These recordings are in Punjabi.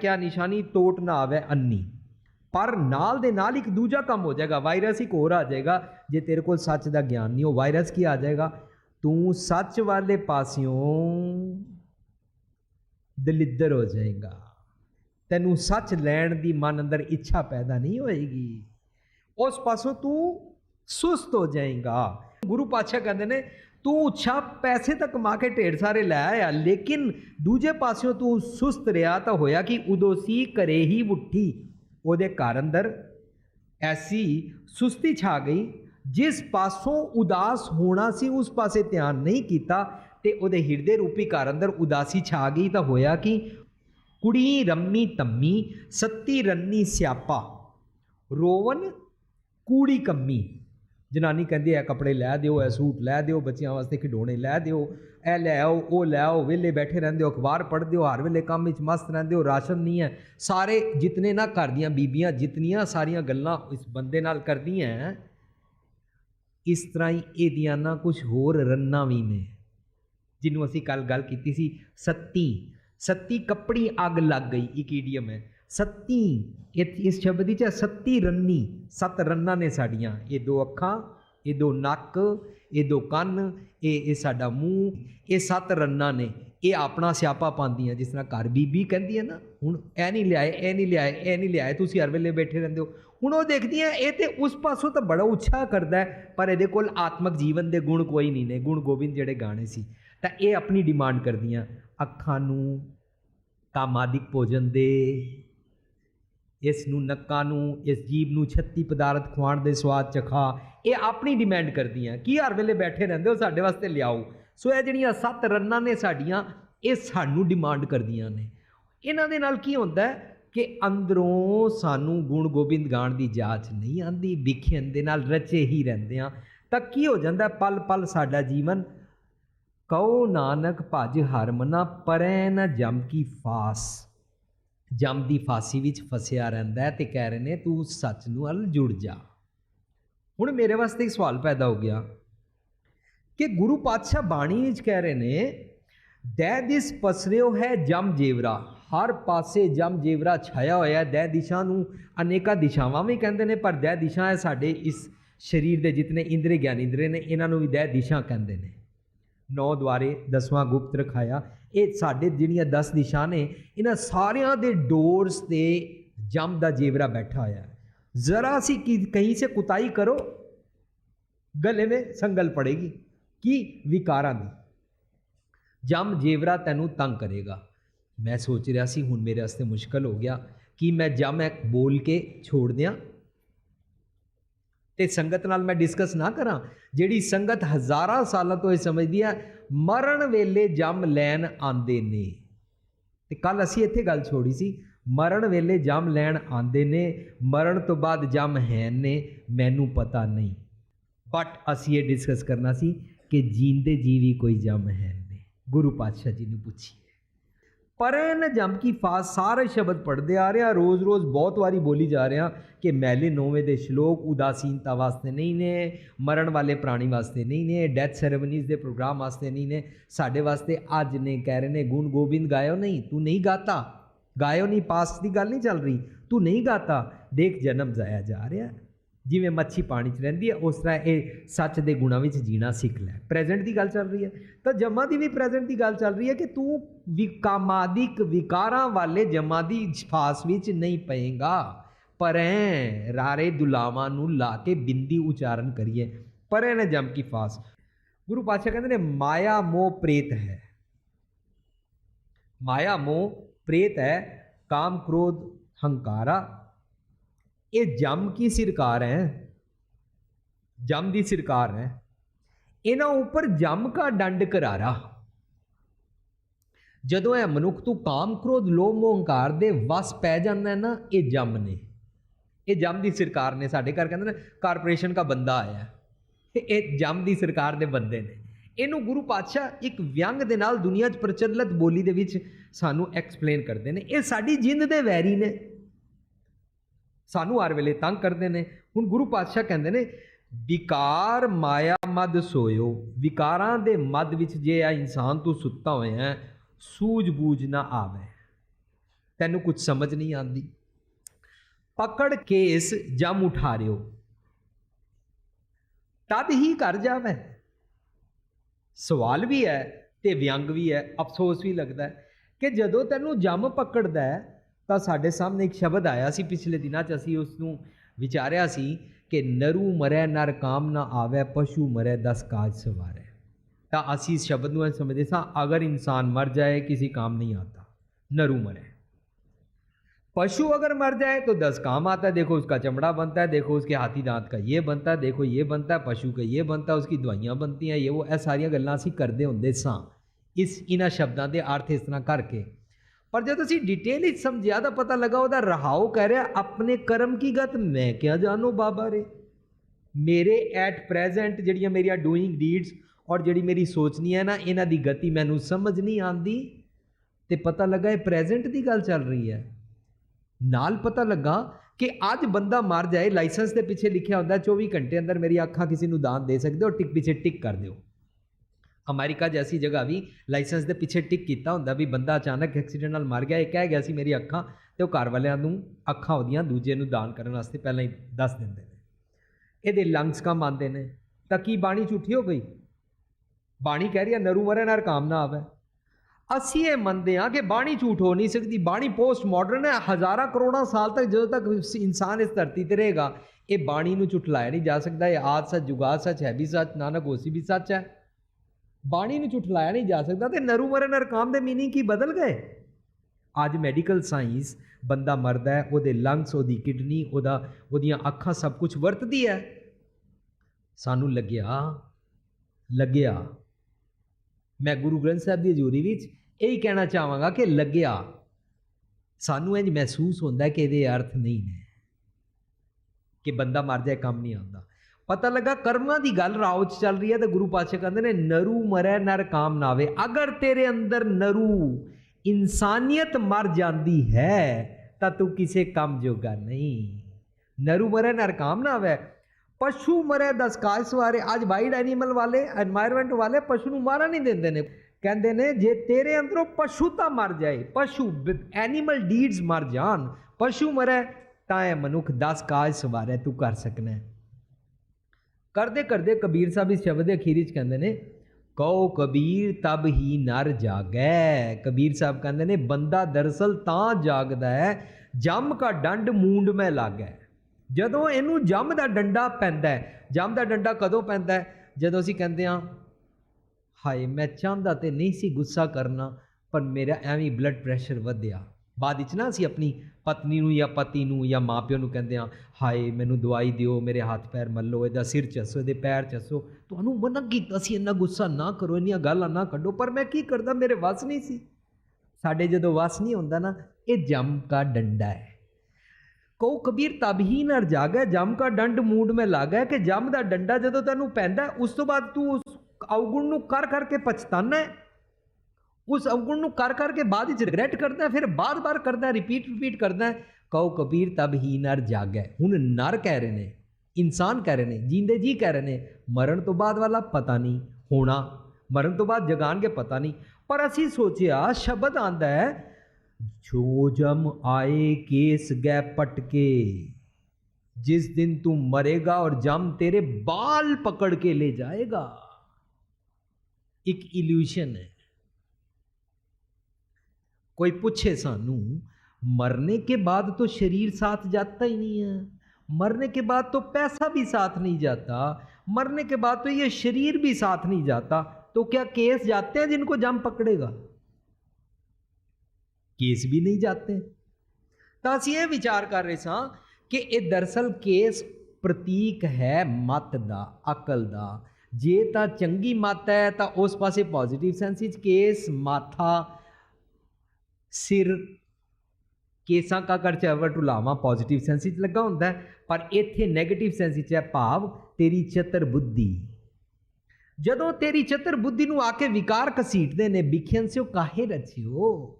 ਕਿਆ ਨਿਸ਼ਾਨੀ ਟੋਟ ਨਾ ਆਵੇ ਅੰਨੀ। ਪਰ ਨਾਲ ਦੇ ਨਾਲ ਇੱਕ ਦੂਜਾ ਕੰਮ ਹੋ ਜਾਏਗਾ ਵਾਇਰਸ ਇੱਕ ਹੋਰ ਆ ਜਾਏਗਾ। ਜੇ ਤੇਰੇ ਕੋਲ ਸੱਚ ਦਾ ਗਿਆਨ ਨਹੀਂ, ਉਹ ਵਾਇਰਸ ਕੀ ਆ ਜਾਏਗਾ? ਤੂੰ ਸੱਚ ਵਾਲੇ ਪਾਸਿਓਂ ਦਲਿੱਦਰ ਹੋ ਜਾਏਗਾ। ਤੈਨੂੰ ਸੱਚ ਲੈਣ ਦੀ ਮਨ ਅੰਦਰ ਇੱਛਾ ਪੈਦਾ ਨਹੀਂ ਹੋਏਗੀ। ਉਸ ਪਾਸੋਂ ਤੂੰ ਸੁਸਤ ਹੋ ਜਾਏਗਾ। ਗੁਰੂ ਪਾਤਸ਼ਾਹ ਕਹਿੰਦੇ ਨੇ ਤੂੰ ਉੱਚਾ ਪੈਸੇ ਤਾਂ ਕਮਾ ਕੇ ਢੇਰ ਸਾਰੇ ਲੈ ਆਇਆ, ਲੇਕਿਨ ਦੂਜੇ ਪਾਸਿਓਂ ਤੂੰ ਸੁਸਤ ਰਿਹਾ ਤਾਂ ਹੋਇਆ ਕਿ ਉਦੋਂ ਸੀ ਕਰੇ ਹੀ ਉੱਠੀ। ਉਹਦੇ ਘਰ ਅੰਦਰ ਐਸੀ ਸੁਸਤੀ ਛਾ ਗਈ, ਜਿਸ ਪਾਸੋਂ ਉਦਾਸ ਹੋਣਾ ਸੀ ਉਸ ਪਾਸੇ ਧਿਆਨ ਨਹੀਂ ਕੀਤਾ ਤੇ ਉਹਦੇ ਹਿਰਦੇ ਰੂਪੀ ਘਰ ਅੰਦਰ ਉਦਾਸੀ ਛਾ ਗਈ ਤਾਂ ਹੋਇਆ ਕਿ ਕੁੜੀ ਰੰਮੀ ਤੰਮੀ, ਸੱਤੀ ਰੰਨੀ ਸਿਆਪਾ, ਰੋਵਨ ਕੂੜੀ ਕੰਮੀ। ਜਨਾਨੀ ਕਹਿੰਦੀ ਹੈ ਕੱਪੜੇ ਲੈ ਦਿਓ, ਇਹ ਸੂਟ ਲੈ ਦਿਓ, ਬੱਚਿਆਂ ਵਾਸਤੇ ਖਿਡੌਣੇ ਲੈ ਦਿਓ, ਇਹ ਲੈ ਆਓ, ਉਹ ਲੈ ਆਓ, ਵਿਹਲੇ ਬੈਠੇ ਰਹਿੰਦੇ ਹੋ, ਅਖਬਾਰ ਪੜ੍ਹਦੇ ਹੋ, ਹਰ ਵੇਲੇ ਕੰਮ ਵਿੱਚ ਮਸਤ ਰਹਿੰਦੇ ਹੋ, ਰਾਸ਼ਨ ਨਹੀਂ ਹੈ। ਸਾਰੇ ਜਿਤਨੇ ਨਾ ਘਰ ਦੀਆਂ ਬੀਬੀਆਂ, ਜਿਤਨੀਆਂ ਸਾਰੀਆਂ ਗੱਲਾਂ ਇਸ ਬੰਦੇ ਨਾਲ ਕਰਦੀਆਂ ਇਸ ਤਰ੍ਹਾਂ ਹੀ ਇਹਦੀਆਂ ਨਾ ਕੁਝ ਹੋਰ ਰੰਨਾਂ ਵੀ ਨੇ, ਜਿਹਨੂੰ ਅਸੀਂ ਕੱਲ ਗੱਲ ਕੀਤੀ ਸੀ, ਸੱਤੀ ਸੱਤੀ ਕੱਪੜੀ ਅੱਗ ਲੱਗ ਗਈ, ਇੱਕ ਈਡੀਅਮ ਹੈ। ਸੱਤੀ। ਇਹ- ਇਸ ਸ਼ਬਦ ਵਿੱਚ ਸੱਤੀ ਰੰਨੀ। ਸੱਤ ਰੰਨਾਂ ਨੇ ਸਾਡੀਆਂ। ਇਹ ਦੋ ਅੱਖਾਂ, ਇਹ ਦੋ ਨੱਕ, ਇਹ ਦੋ ਕੰਨ, ਇਹ ਇਹ ਸਾਡਾ ਮੂੰਹ, ਇਹ ਸੱਤ ਰੰਨਾਂ ਨੇ। ਇਹ ਆਪਣਾ ਸਿਆਪਾ ਪਾਉਂਦੀਆਂ, ਜਿਸ ਤਰ੍ਹਾਂ ਘਰ ਬੀਬੀ ਕਹਿੰਦੀ ਹੈ ਨਾ, ਹੁਣ ਇਹ ਨਹੀਂ ਲਿਆਏ, ਇਹ ਨਹੀਂ ਲਿਆਏ, ਇਹ ਨਹੀਂ ਲਿਆਏ, ਤੁਸੀਂ ਹਰ ਵੇਲੇ ਬੈਠੇ ਰਹਿੰਦੇ ਹੋ। ਹੁਣ ਉਹ ਦੇਖਦੀਆਂ ਇਹ ਤੇ ਉਸ ਪਾਸੋਂ ਤਾਂ ਬੜਾ ਉੱਚਾ ਕਰਦਾ ਹੈ, ਪਰ ਇਹਦੇ ਕੋਲ ਆਤਮਿਕ ਜੀਵਨ ਦੇ ਗੁਣ ਕੋਈ ਨਹੀਂ ਨੇ। ਗੁਣ ਗੋਬਿੰਦ ਜਿਹੜੇ ਗਾਣੇ ਸੀ, ਤਾਂ ਇਹ ਆਪਣੀ ਡਿਮਾਂਡ ਕਰਦੀਆਂ, ਅੱਖਾਂ ਨੂੰ ਕਾਮਾਦਿਕ ਭੋਜਨ ਦੇ ਇਸ ਨੂੰ ਨੱਕਾਂ ਨੂੰ, ਇਸ ਜੀਭ ਨੂੰ 36 ਪਦਾਰਥ ਖਵਾਉਣ ਦੇ ਸਵਾਦ ਚਖਾ ਇਹ ਆਪਣੀ ਡਿਮਾਂਡ ਕਰਦੀਆਂ ਕੀ ਹਰ ਵੇਲੇ ਬੈਠੇ ਰਹਿੰਦੇ ਹੋ, ਸਾਡੇ ਵਾਸਤੇ ਲਿਆਓ। ਸੋ ਇਹ ਜਿਹੜੀਆਂ ਸੱਤ ਰੰਨਾਂ ਨੇ ਸਾਡੀਆਂ, ਇਹ ਸਾਨੂੰ ਡਿਮਾਂਡ ਕਰਦੀਆਂ ਨੇ। ਇਹਨਾਂ ਦੇ ਨਾਲ ਕੀ ਹੁੰਦਾ ਹੈ ਕਿ ਅੰਦਰੋਂ ਸਾਨੂੰ ਗੁਣ ਗੋਬਿੰਦ ਗਾਣ ਦੀ ਜਾਚ ਨਹੀਂ ਆਂਦੀ ਵਿਖਿਆਨ ਦੇ ਨਾਲ ਰਚੇ ਹੀ ਰਹਿੰਦੇ ਆ। ਤਾਂ ਕੀ ਹੋ ਜਾਂਦਾ ਪਲ ਪਲ ਸਾਡਾ ਜੀਵਨ ਕਉ ਨਾਨਕ ਭਜ ਹਰਮਨਾ, ਪਰੈ ਨ ਜਮ ਕੀ ਫਾਸ। ਜਮ ਦੀ ਫਾਸੀ ਵਿੱਚ ਫਸਿਆ ਰਹਿੰਦਾ ਹੈ ਤੇ ਕਹਿ ਰਹੇ ਨੇ, ਤੂੰ ਸੱਚ ਨੂੰ ਅਲ ਜੁੜ ਜਾ। ਹੁਣ ਮੇਰੇ ਵਾਸਤੇ ਇੱਕ ਸਵਾਲ ਪੈਦਾ ਹੋ ਗਿਆ ਕਿ ਗੁਰੂ ਪਾਤਸ਼ਾਹ ਬਾਣੀ ਵਿੱਚ ਕਹਿ ਰਹੇ ਨੇ, ਦੈ ਦਿਸ ਪਸਰਿਓ ਹੈ ਜਮ ਜੇਵਰਾ। ਹਰ ਪਾਸੇ ਜਮ ਜੇਵਰਾ ਛਾਇਆ ਹੋਇਆ ਹੈ, ਦੈ ਦਿਸ਼ਾ ਨੂੰ ਅਨੇਕਾਂ ਦਿਸ਼ਾਵਾਂ ਵੀ ਕਹਿੰਦੇ ਨੇ, ਪਰ ਦੈ ਦਿਸ਼ਾ ਹੈ ਸਾਡੇ ਇਸ ਸਰੀਰ ਦੇ ਜਿਤਨੇ ਇੰਦਰੀ ਗਿਆਨ ਇੰਦਰੀ ਨੇ, ਇਹਨਾਂ ਨੂੰ ਵੀ ਦੈ ਦਿਸ਼ਾ ਕਹਿੰਦੇ ਨੇ। ਨੌ ਦੁਆਰੇ ਦਸਵਾਂ ਗੁਪਤ ਰਖਾਇਆ ਇਹ ਸਾਡੇ ਜਿਹੜੀਆਂ 10 ਦਿਸ਼ਾ ਨੇ, ਇਹਨਾਂ ਸਾਰਿਆਂ ਦੇ ਡੋਰਸ ਤੇ ਜਮ ਦਾ ਜੇਵਰਾ ਬੈਠਾ ਹੋਇਆ ਹੈ। ਜ਼ਰਾ ਸੀ ਕਿ ਕहीं ਸੇ ਕੁਤਾਈ ਕਰੋ, ਗਲੇ ਵਿੱਚ ਸੰਗਲ ਪੜੇਗੀ। ਕੀ ਵਿਕਾਰਾਂ ਦੀ? ਜਮ ਜੇਵਰਾ ਤੈਨੂੰ ਤੰਗ ਕਰੇਗਾ। ਮੈਂ ਸੋਚ ਰਿਹਾ ਸੀ, ਹੁਣ ਮੇਰੇ ਵਾਸਤੇ ਮੁਸ਼ਕਲ ਹੋ ਗਿਆ। ਕਿ ਮੈਂ ਜਮ ਇੱਕ ਬੋਲ ਕੇ ਛੋੜ ਦਿਆਂ? ਤੇ ਸੰਗਤ ਨਾਲ ਮੈਂ ਡਿਸਕਸ ਨਾ ਕਰਾਂ, ਜਿਹੜੀ ਸੰਗਤ ਹਜ਼ਾਰਾਂ ਸਾਲਾਂ ਤੋਂ ਇਹ ਸਮਝਦੀ ਹੈ, ਮਰਨ ਵੇਲੇ ਜੰਮ ਲੈਣ ਆਂਦੇ ਨੇ। ਤੇ ਕੱਲ ਅਸੀਂ ਇੱਥੇ ਗੱਲ ਛੋੜੀ ਸੀ, ਮਰਨ ਵੇਲੇ ਜੰਮ ਲੈਣ ਆਂਦੇ ਨੇ, ਮਰਨ ਤੋਂ ਬਾਅਦ ਜੰਮ ਹੈ ਨੇ, ਮੈਨੂੰ ਪਤਾ ਨਹੀਂ। ਬਟ ਅਸੀਂ ਇਹ ਡਿਸਕਸ ਕਰਨਾ ਸੀ ਕਿ ਜੀਂਦੇ ਜੀ ਵੀ ਕੋਈ ਜੰਮ ਹੈ ਨੇ। ਗੁਰੂ ਪਾਤਸ਼ਾਹ ਜੀ ਨੂੰ ਪੁੱਛੀਏ। ਪਰੇ ਨ ਜਮ ਕੀ ਫਾਸ, ਸਾਰੇ ਸ਼ਬਦ ਪੜਦੇ ਆ ਰਿਹਾ, ਰੋਜ਼-ਰੋਜ਼ ਬਹੁਤ ਵਾਰੀ ਬੋਲੀ ਜਾ ਰਿਹਾ ਕਿ ਮੈਲੇ ਨੋਵੇਂ ਦੇ ਸ਼ਲੋਕ ਉਦਾਸੀਨਤਾ ਵਾਸਤੇ ਨਹੀਂ ਨੇ, ਮਰਨ ਵਾਲੇ ਪ੍ਰਾਣੀ ਵਾਸਤੇ ਨਹੀਂ ਨੇ ਡੈਥ ਸੈਰੇਮਨੀਜ਼ ਦੇ ਪ੍ਰੋਗਰਾਮ ਵਾਸਤੇ ਨਹੀਂ ਨੇ, ਸਾਡੇ ਵਾਸਤੇ ਅੱਜ ਨੇ, ਕਹਿ ਰਹੇ ਨੇ, ਗੁਣ ਗੋਬਿੰਦ ਗਾਇਓ ਨਹੀਂ, ਤੂੰ ਨਹੀਂ ਗਾਤਾ, ਗਾਇਓ ਨਹੀਂ ਪਾਸਟ ਦੀ ਗੱਲ ਨਹੀਂ ਚੱਲ ਰਹੀ, ਤੂੰ ਨਹੀਂ ਗਾਤਾ, ਦੇਖ ਜਨਮ ਜਾਇਆ ਜਾ ਰਿਹਾ। ਜਿਵੇਂ ਮੱਛੀ ਪਾਣੀ 'ਚ ਰਹਿੰਦੀ ਹੈ, ਉਸ ਤਰ੍ਹਾਂ ਇਹ ਸੱਚ ਦੇ ਗੁਣਾਂ ਵਿੱਚ ਜੀਣਾ ਸਿੱਖ ਲੈ। ਪ੍ਰੈਜ਼ੈਂਟ ਦੀ ਗੱਲ ਚੱਲ ਰਹੀ ਹੈ। ਤਾਂ ਜਮਾ ਦੀ ਵੀ ਪ੍ਰੈਜ਼ੈਂਟ ਦੀ ਗੱਲ ਚੱਲ ਰਹੀ ਹੈ ਕਿ ਤੂੰ ਵਿਕਾਮਾਦਿਕ ਵਿਕਾਰਾਂ ਵਾਲੇ ਜਮਾ ਦੀ ਫਾਸ ਵਿੱਚ ਨਹੀਂ ਪਏਗਾ। ਪਰ ਐ ਰਾਰੇ ਦੁਲਾਵਾਂ ਨੂੰ ਲਾ ਕੇ ਬਿੰਦੀ ਉਚਾਰਨ ਕਰੀਏ। ਪਰ ਨੇ ਜਮ ਕੀ ਫਾਸ। ਗੁਰੂ ਪਾਤਸ਼ਾਹ ਕਹਿੰਦੇ ਨੇ, ਮਾਇਆ ਮੋਹ ਪ੍ਰੇਤ ਹੈ। ਮਾਇਆ ਮੋਹ ਪ੍ਰੇਤ ਹੈ, ਕਾਮ ਕ੍ਰੋਧ ਹੰਕਾਰਾ ਇਹ ਜਮ ਕੀ ਸਰਕਾਰ ਹੈ? ਜਮ ਦੀ ਸਰਕਾਰ ਹੈ। ਇਹਨਾਂ ਉੱਪਰ ਜਮ ਕਾ ਡੰਡ ਕਰਾਰਾ। ਜਦੋਂ ਇਹ ਮਨੁੱਖ ਤੂੰ ਕਾਮ ਕ੍ਰੋਧ, ਲੋਭ ਮੋਹ ਹੰਕਾਰ ਦੇ ਵਸ ਪੈ ਜਾਂਦਾ ਹੈ ਨਾ, ਇਹ ਜੰਮ ਨੇ। ਇਹ ਜੰਮ ਦੀ ਸਰਕਾਰ ਨੇ ਸਾਡੇ ਘਰ, ਕਹਿੰਦੇ ਨੇ ਕਾਰਪੋਰੇਸ਼ਨ ਦਾ ਬੰਦਾ ਆਇਆ। ਹੈ। ਇਹ ਜੰਮ ਦੀ ਸਰਕਾਰ ਦੇ ਬੰਦੇ ਨੇ। ਇਹਨੂੰ ਗੁਰੂ ਪਾਤਸ਼ਾਹ ਇੱਕ ਵਿਅੰਗ ਦੇ ਨਾਲ ਦੁਨੀਆ 'ਚ ਪ੍ਰਚਲਿਤ ਬੋਲੀ ਦੇ ਵਿੱਚ ਸਾਨੂੰ ਐਕਸਪਲੇਨ ਕਰਦੇ ਨੇ। ਇਹ ਸਾਡੀ ਜਿੰਦ ਦੇ ਵੈਰੀ ਨੇ। ਸਾਨੂੰ ਹਰ ਵੇਲੇ ਤੰਗ ਕਰਦੇ ਨੇ। ਹੁਣ ਗੁਰੂ ਪਾਤਸ਼ਾਹ ਕਹਿੰਦੇ ਨੇ, ਵਿਕਾਰ ਮਾਇਆ ਮਦ ਸੋਇਓ, ਵਿਕਾਰਾਂ ਦੇ ਮਦ ਵਿੱਚ ਜੇ ਆ ਇਨਸਾਨ ਤੂੰ ਸੁੱਤਾ ਹੋਇਆ ਹੈ ਸੂਝ ਬੂਝ ਨਾ ਆਵੇ। ਤੈਨੂੰ ਕੁਝ ਸਮਝ ਨਹੀਂ ਆਉਂਦੀ। ਪਕੜ ਕੇਸ ਜਮ ਉਠਾਰਿਓ। ਤਦ ਹੀ ਕਰ ਜਾਵੇ। ਸਵਾਲ ਵੀ ਹੈ ਤੇ ਵਿਅੰਗ ਵੀ ਹੈ, ਅਫਸੋਸ ਵੀ ਲੱਗਦਾ ਕਿ ਜਦੋਂ ਤੈਨੂੰ ਜਮ ਪਕੜਦਾ ਹੈ ਤਾਂ ਸਾਡੇ ਸਾਹਮਣੇ ਇੱਕ ਸ਼ਬਦ ਆਇਆ ਸੀ ਪਿਛਲੇ ਦਿਨਾਂ 'ਚ ਅਸੀਂ ਉਸ ਨੂੰ ਵਿਚਾਰਿਆ ਸੀ ਕਿ ਨਰੂ ਮਰੈ ਨਰ ਕਾਮ ਨਾ ਆਵੇ ਪਸ਼ੂ ਮਰੈ ਦਸ ਕਾਜ ਸਵਾਰੈ ਤਾਂ ਅਸੀਂ ਇਸ ਸ਼ਬਦ ਨੂੰ ਇਹ ਸਮਝਦੇ ਸਾਂ ਅਗਰ ਇਨਸਾਨ ਮਰ ਜਾਏ ਕਿਸੇ ਕੰਮ ਨਹੀਂ आता नरू मरे पशु अगर मर जाए तो दस काम आता है देखो उसका चमड़ा बनता है देखो उसके हाथी दांत का ये बनता है देखो ये बनता है पशु का ये बनता है उसकी ਦਵਾਈਆਂ ਬਣਦੀਆਂ ਇਹ ਉਹ ਇਹ ਸਾਰੀਆਂ ਗੱਲਾਂ ਅਸੀਂ ਕਰਦੇ ਹੁੰਦੇ ਸਾਂ ਇਸ ਇਹਨਾਂ ਸ਼ਬਦਾਂ ਦੇ ਅਰਥ ਇਸ ਤਰ੍ਹਾਂ ਕਰਕੇ ਪਰ ਜੇ ਤੁਸੀਂ ਡਿਟੇਲ ਵਿੱਚ ਸਮਝਿਆ ਤਾਂ ਪਤਾ ਲੱਗਾ ਉਹਦਾ ਰਹਾਉ ਕਹਿ ਰਿਹਾ, ਆਪਣੇ ਕਰਮ ਕੀ ਗਤ? ਮੈਂ ਕਿਆ ਜਾਣੋ ਬਾਬਾ ਰੇ? ਮੇਰੇ ਐਟ ਪ੍ਰੈਜ਼ੈਂਟ ਜਿਹੜੀਆਂ ਮੇਰੀਆਂ ਡੂਇੰਗ ਡੀਡਸ ਔਰ ਜਿਹੜੀ ਮੇਰੀ ਸੋਚਣੀ ਹੈ ਨਾ, ਇਹਨਾਂ ਦੀ ਗਤੀ ਮੈਨੂੰ ਸਮਝ ਨਹੀਂ ਆਂਦੀ ਤੇ ਪਤਾ ਲੱਗਾ ਇਹ ਪ੍ਰੈਜ਼ੈਂਟ ਦੀ ਗੱਲ ਚੱਲ ਰਹੀ ਹੈ। ਨਾਲ ਪਤਾ ਲੱਗਾ ਕਿ ਅੱਜ ਬੰਦਾ ਮਰ ਜਾਏ ਲਾਇਸੈਂਸ ਦੇ ਪਿੱਛੇ ਲਿਖਿਆ ਹੁੰਦਾ 24 ਘੰਟੇ ਅੰਦਰ ਮੇਰੀ ਅੱਖਾਂ ਕਿਸੇ ਨੂੰ ਦਾਨ ਦੇ ਸਕਦੇ ਹੋ, ਟਿਕ ਪਿੱਛੇ ਟਿਕ ਕਰ ਦਿਓ। ਅਮਰੀਕਾ ਜੈਸੀ ਜਗ੍ਹਾ ਵੀ ਲਾਇਸੈਂਸ ਦੇ ਪਿੱਛੇ ਟਿਕ ਕੀਤਾ ਹੁੰਦਾ ਵੀ ਬੰਦਾ ਅਚਾਨਕ ਐਕਸੀਡੈਂਟ ਨਾਲ ਮਰ ਗਿਆ ਇਹ ਕਹਿ ਗਿਆ ਸੀ ਮੇਰੀ ਅੱਖਾਂ ਤੇ ਉਹ ਘਰ ਵਾਲਿਆਂ ਨੂੰ ਅੱਖਾਂ ਉਹਦੀਆਂ ਦੂਜੇ ਨੂੰ ਦਾਨ ਕਰਨ ਵਾਸਤੇ ਪਹਿਲਾਂ ਹੀ ਦੱਸ ਦਿੰਦੇ ਨੇ ਇਹਦੇ ਲੰਗਸ ਕੰਮ ਆਉਂਦੇ ਨੇ ਤਾਂ ਕੀ ਬਾਣੀ ਝੂਠੀ ਹੋ ਗਈ ਬਾਣੀ ਕਹਿ ਰਹੀ ਹੈ ਨਰੂ ਮਰੇ ਨਰ ਕਾਮ ਨਾ ਆਵੇ ਅਸੀਂ ਇਹ ਮੰਨਦੇ ਹਾਂ ਕਿ ਬਾਣੀ ਝੂਠ ਹੋ ਨਹੀਂ ਸਕਦੀ ਬਾਣੀ ਪੋਸਟ ਮਾਡਰਨ ਹੈ ਹਜ਼ਾਰਾਂ ਕਰੋੜਾਂ ਸਾਲ ਤੱਕ ਜਦੋਂ ਤੱਕ ਇਨਸਾਨ ਇਸ ਧਰਤੀ ਤੇ ਰਹੇਗਾ ਇਹ ਬਾਣੀ ਨੂੰ ਝੁਠਲਾਇਆ ਨਹੀਂ ਜਾ ਸਕਦਾ ਇਹ ਆਦ ਸੱਚ ਜੁਗਾਦ ਸੱਚ ਹੈ ਵੀ ਸੱਚ ਨਾਨਕ ਹੋਸੀ ਵੀ ਸੱਚ ਹੈ ਬਾਣੀ ਨੂੰ ਝੁਠਲਾਇਆ ਨਹੀਂ ਜਾ ਸਕਦਾ ਤੇ ਨਰੂ ਮਰੇ ਨਰਕਾਮ ਦੇ ਮੀਨਿੰਗ ਕੀ ਬਦਲ ਗਏ? ਅੱਜ ਮੈਡੀਕਲ ਸਾਇੰਸ ਬੰਦਾ ਮਰਦਾ ਹੈ, ਉਹਦੇ ਲੰਗਸ ਉਹਦੀ ਕਿਡਨੀ ਉਹਦਾ, ਉਹਦੀਆਂ ਅੱਖਾਂ ਸਭ ਕੁਝ ਵਰਤਦੀ ਹੈ। ਸਾਨੂੰ ਲੱਗਿਆ ਲੱਗਿਆ। ਮੈਂ ਗੁਰੂ ਗ੍ਰੰਥ ਸਾਹਿਬ ਦੀ ਹਜ਼ੂਰੀ ਵਿੱਚ ਇਹੀ ਕਹਿਣਾ ਚਾਹਾਂਗਾ ਕਿ ਲੱਗਿਆ। ਸਾਨੂੰ ਇੰਜ ਮਹਿਸੂਸ ਹੁੰਦਾ ਕਿ ਇਹਦੇ ਅਰਥ ਨਹੀਂ ਨੇ। ਕਿ ਬੰਦਾ ਮਰ ਜਾਏ, ਕੰਮ ਨਹੀਂ ਆਉਂਦਾ। ਪਤਾ ਲੱਗਾ ਕਰਮਾਂ ਦੀ ਗੱਲ ਰਾਹ 'ਚ ਚੱਲ ਰਹੀ ਹੈ ਤੇ ਗੁਰੂ ਪਾਤਸ਼ਾਹ ਕਹਿੰਦੇ ਨੇ, ਨਰੂ ਮਰੈ, ਨਰ ਕਾਮ ਨਾਵੇ। ਅਗਰ ਤੇਰੇ ਅੰਦਰ ਨਰੂ ਇਨਸਾਨੀਅਤ ਮਰ ਜਾਂਦੀ ਹੈ, ਤਾਂ ਤੂੰ ਕਿਸੇ ਕੰਮ ਜੋਗਾ ਨਹੀਂ। ਨਰੂ ਮਰੈ, ਨਰ ਕਾਮ ਨਾਵੇ। ਪਸ਼ੂ ਦਸ ਦਸਕਾਲ ਸਵਾਰੇ। ਅੱਜ ਵਾਈਡ ਐਨੀਮਲ ਵਾਲੇ এনवायरमेंट ਵਾਲੇ ਪਸ਼ੂ ਨੂੰ ਮਾਰਾ ਨਹੀਂ ਦਿੰਦੇ ਨੇ। ਕਹਿੰਦੇ ਨੇ, ਜੇ ਤੇਰੇ ਅੰਦਰੋਂ ਪਸ਼ੂ ਤਾਂ ਮਰ ਜਾਏ, ਪਸ਼ੂ ਵਿਦ ਐਨੀਮਲ ਡੀਡਸ ਮਰ ਜਾਣ, ਪਸ਼ੂ ਮਰੈ, ਤਾਂ ਇਹ ਮਨੁੱਖ ਦਸ ਕਾਜ ਸਵਾਰੇ ਤੂੰ ਕਰ ਸਕਣਾ ਕਰਦੇ ਕਰਦੇ ਕਬੀਰ ਸਾਹਿਬ ਇਸ ਸ਼ਬਦ ਦੇ ਅਖੀਰ ਵਿੱਚ ਕਹਿੰਦੇ ਨੇ ਕਉ ਕਬੀਰ ਤਬ ਹੀ ਨਰ ਜਾਗੈ। ਕਬੀਰ ਸਾਹਿਬ ਕਹਿੰਦੇ ਨੇ, ਬੰਦਾ ਦਰਸਲ ਤਾਂ ਜਾਗਦਾ ਹੈ ਜੰਮ ਕਾ ਡੰਡ ਮੂੰਡ ਮੈਂ ਲਾਗੈ। ਜਦੋਂ ਇਹਨੂੰ ਜੰਮ ਦਾ ਡੰਡਾ ਪੈਂਦਾ ਹੈ, ਜਮ ਦਾ ਡੰਡਾ ਕਦੋਂ ਪੈਂਦਾ ਹੈ? ਜਦੋਂ ਅਸੀਂ ਕਹਿੰਦੇ ਹਾਂ, ਹਾਏ ਮੈਂ ਚਾਹੁੰਦਾ ਤੇ ਨਹੀਂ ਸੀ ਗੁੱਸਾ ਕਰਨਾ, ਪਰ ਮੇਰਾ ਐਵੇਂ ਬਲੱਡ ਪ੍ਰੈਸ਼ਰ ਵਧਿਆ। ਬਾਅਦ ਵਿੱਚ ਨਾ ਅਸੀਂ ਆਪਣੀ ਪਤਨੀ ਨੂੰ ਜਾਂ ਪਤੀ ਨੂੰ ਜਾਂ ਮਾਪਿਓ ਨੂੰ ਕਹਿੰਦੇ ਆ ਹਾਏ, ਮੈਨੂੰ ਦਵਾਈ ਦਿਓ, ਮੇਰੇ ਹੱਥ ਪੈਰ ਮੱਲੋ, ਇਹਦਾ ਸਿਰ ਚੱਸੋ, ਇਹਦੇ ਪੈਰ ਚੱਸੋ। ਤੁਹਾਨੂੰ ਮਨਾ ਕੀਤਾ ਸੀ ਇੰਨਾ ਗੁੱਸਾ ਨਾ ਕਰੋ, ਇੰਨੀਆਂ ਗੱਲਾਂ ਨਾ ਕੱਢੋ, ਪਰ ਮੈਂ ਕੀ ਕਰਦਾ, ਮੇਰੇ ਵੱਸ ਨਹੀਂ ਸੀ। ਸਾਡੇ ਜਦੋਂ ਵੱਸ ਨਹੀਂ ਹੁੰਦਾ ਨਾ, ਇਹ ਜੰਮ ਕਾ ਡੰਡਾ ਹੈ। ਕਉ ਕਬੀਰ, ਤਬ ਹੀ ਨਰ ਜਾਗੈ, ਜਮ ਕਾ ਡੰਡ ਮੂਡ ਮੇ ਲਾਗੈ ਕਿ ਜੰਮ ਦਾ ਡੰਡਾ ਜਦੋਂ ਤੈਨੂੰ ਪੈਂਦਾ, ਉਸ ਤੋਂ ਬਾਅਦ ਤੂੰ ਉਸ ਅਵਗੁਣ ਨੂੰ ਕਰ ਕਰਕੇ ਪਛਤਾਨਾ ਹੈ। ਉਸ ਅਵਗੁਣ ਨੂੰ ਕਰ ਕਰਕੇ ਬਾਅਦ ਵਿੱਚ ਰਿਗਰੈਟ ਕਰਦਾ ਹੈ, ਫਿਰ ਬਾਰ-ਬਾਰ ਕਰਦਾ ਰਿਪੀਟ ਰਿਪੀਟ ਕਰਦਾ ਹੈ। ਕਉ ਕਬੀਰ ਤਬ ਹੀ ਨਰ ਜਾਗੈ ਹੁਣ ਨਰ ਕਹਿ ਰਹੇ ਨੇ ਇਨਸਾਨ ਕਹਿ ਰਹੇ ਨੇ ਜਿੰਦੇ ਜੀ ਕਹਿ ਰਹੇ ਨੇ ਮਰਨ ਤੋਂ ਬਾਅਦ ਵਾਲਾ ਪਤਾ ਨਹੀਂ ਹੋਣਾ ਮਰਨ ਤੋਂ ਬਾਅਦ ਜਗਾਣਗੇ ਪਤਾ ਨਹੀਂ ਪਰ ਅਸੀਂ ਸੋਚਿਆ ਸ਼ਬਦ ਆਂਦਾ ਹੈ ਜੋ ਜਮ ਆਏ ਕੇਸ ਗੈ ਪਟਕੇ जिस दिन तू मरेगा और जम तेरे बाल पकड़ के ले जाएगा एक इल्यूशन है कोई पूछे सानू मरने के बाद तो शरीर साथ जाता ही नहीं है मरने के बाद तो पैसा भी साथ नहीं जाता मरने के बाद तो ये शरीर भी साथ नहीं जाता तो क्या केस जाते हैं जिनको जम पकड़ेगा केस भी नहीं जाते ਤਾਂ ਅਸੀਂ ਇਹ ਵਿਚਾਰ ਕਰ ਰਹੇ ਸਾਂ ਕਿ ਇਹ ਦਰਸਲ ਕੇਸ ਪ੍ਰਤੀਕ ਹੈ ਮਤ ਦਾ ਅਕਲ ਦਾ ਜੇ ਤਾਂ ਚੰਗੀ ਮਤ ਹੈ ਤਾਂ ਉਸ ਪਾਸੇ ਪੋਜ਼ਿਟਿਵ ਸੈਂਸ ਵਿੱਚ ਕੇਸ ਮਾਥਾ ਸਿਰ ਕੇਸਾਂ ਕਾ ਕਰ ਚਵਰ ਟੁਲਾਵਾ ਪੋਜ਼ਿਟਿਵ ਸੈਂਸ ਵਿੱਚ ਲੱਗਾ ਹੁੰਦਾ ਪਰ ਇੱਥੇ 네ਗੇਟਿਵ ਸੈਂਸ ਵਿੱਚ ਹੈ ਭਾਵ ਤੇਰੀ ਚਤਰ ਬੁੱਧੀ। ਜਦੋਂ ਤੇਰੀ ਚਤਰ ਬੁੱਧੀ ਨੂੰ ਆ ਕੇ ਵਿਕਾਰ ਕਸੀਟਦੇ ਨੇ, ਵਿਖਿਆਨ ਸਿਓ ਕਾਹੇ ਰਚਿਓ?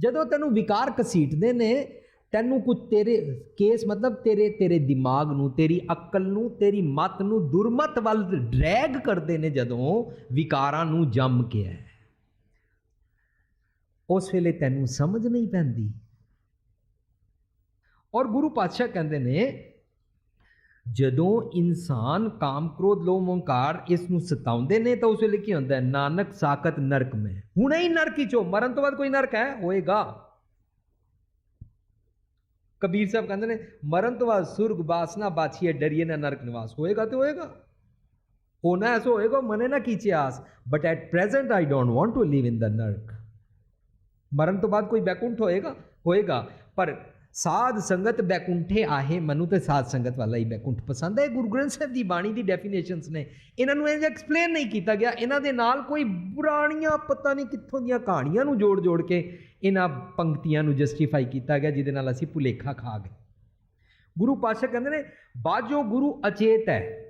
ਜਦੋਂ ਤੈਨੂੰ ਵਿਕਾਰ ਕਸੀਟਦੇ ਨੇ, ਤੈਨੂੰ ਕੁ ਤੇਰੇ ਕੇਸ ਮਤਲਬ ਤੇਰੇ ਤੇਰੇ ਦਿਮਾਗ ਨੂੰ, ਤੇਰੀ ਅਕਲ ਨੂੰ, ਤੇਰੀ ਮਤ ਨੂੰ ਦੁਰਮਤ ਵੱਲ ਡਰੈਗ ਕਰਦੇ ਨੇ ਜਦੋਂ ਵਿਕਾਰਾਂ ਨੂੰ ਜੰਮ ਕੇ ਹੈ। ਉਸ ਵੇਲੇ ਤੈਨੂੰ ਸਮਝ ਨਹੀਂ ਪੈਂਦੀ। ਔਰ ਗੁਰੂ ਪਾਤਸ਼ਾਹ ਕਹਿੰਦੇ ਨੇ, ਜਦੋਂ ਇਨਸਾਨ ਕਾਮ ਕ੍ਰੋਧ, ਲੋਭ ਹੰਕਾਰ ਇਸ ਨੂੰ ਸਤਾਉਂਦੇ ਨੇ ਤਾਂ ਉਸ ਵੇਲੇ ਕੀ ਹੁੰਦਾ ਹੈ? ਨਾਨਕ, ਸਾਖਤ, ਨਰਕ ਮੈਂ। ਹੁਣੇ ਹੀ ਨਰਕ ਹੀ ਚੋ, ਮਰਨ ਤੋਂ ਬਾਅਦ ਕੋਈ ਨਰਕ ਹੈ? ਹੋਏਗਾ। ਕਬੀਰ ਸਾਹਿਬ ਕਹਿੰਦੇ ਨੇ, ਮਰਨ ਤੋਂ ਬਾਅਦ ਸੁਰਗ, ਬਾਸਨਾ ਬਾਛੀਏ ਡਰੀਏ ਨਾ ਨਰਕ ਨਿਵਾਸ। ਹੋਏਗਾ ਤੇ ਹੋਏਗਾ। ਹੋਣਾ ਐਸਾ ਹੋਏਗਾ ਮਨੇ ਨਾ ਕੀਚੇ ਆਸ but at present I don't want to live in the ਨਰਕ। ਮਰਨ ਤੋਂ ਬਾਅਦ ਕੋਈ ਬੈਕੁੰਠ ਹੋਏਗਾ ਹੋਏਗਾ ਪਰ ਸਾਧ ਸੰਗਤ ਬੈਕੁੰਠੇ ਆਹੇ ਮਨੂ ਤੇ ਸਾਧ ਸੰਗਤ ਵਾਲਾ ਹੀ ਬੈਕੁੰਠ ਪਸੰਦ ਹੈ ਇਹ ਗੁਰੂ ਗ੍ਰੰਥ ਸਾਹਿਬ ਦੀ ਬਾਣੀ ਦੀ ਡੈਫੀਨੇਸ਼ਨਸ ਨੇ ਇਹਨਾਂ ਨੂੰ ਇਹ ਐਕਸਪਲੇਨ ਨਹੀਂ ਕੀਤਾ ਗਿਆ ਇਹਨਾਂ ਦੇ ਨਾਲ ਕੋਈ ਪੁਰਾਣੀਆਂ ਪਤਾ ਨਹੀਂ ਕਿੱਥੋਂ ਦੀਆਂ ਕਹਾਣੀਆਂ ਨੂੰ ਜੋੜ ਜੋੜ ਕੇ ਇਹਨਾਂ ਪੰਕਤੀਆਂ ਨੂੰ ਜਸਟੀਫਾਈ ਕੀਤਾ ਗਿਆ ਜਿਹਦੇ ਨਾਲ ਅਸੀਂ ਭੁਲੇਖਾ ਖਾ ਗਏ ਗੁਰੂ ਪਾਤਸ਼ਾਹ ਕਹਿੰਦੇ ਨੇ ਬਾਜੋ ਗੁਰੂ ਅਚੇਤ ਹੈ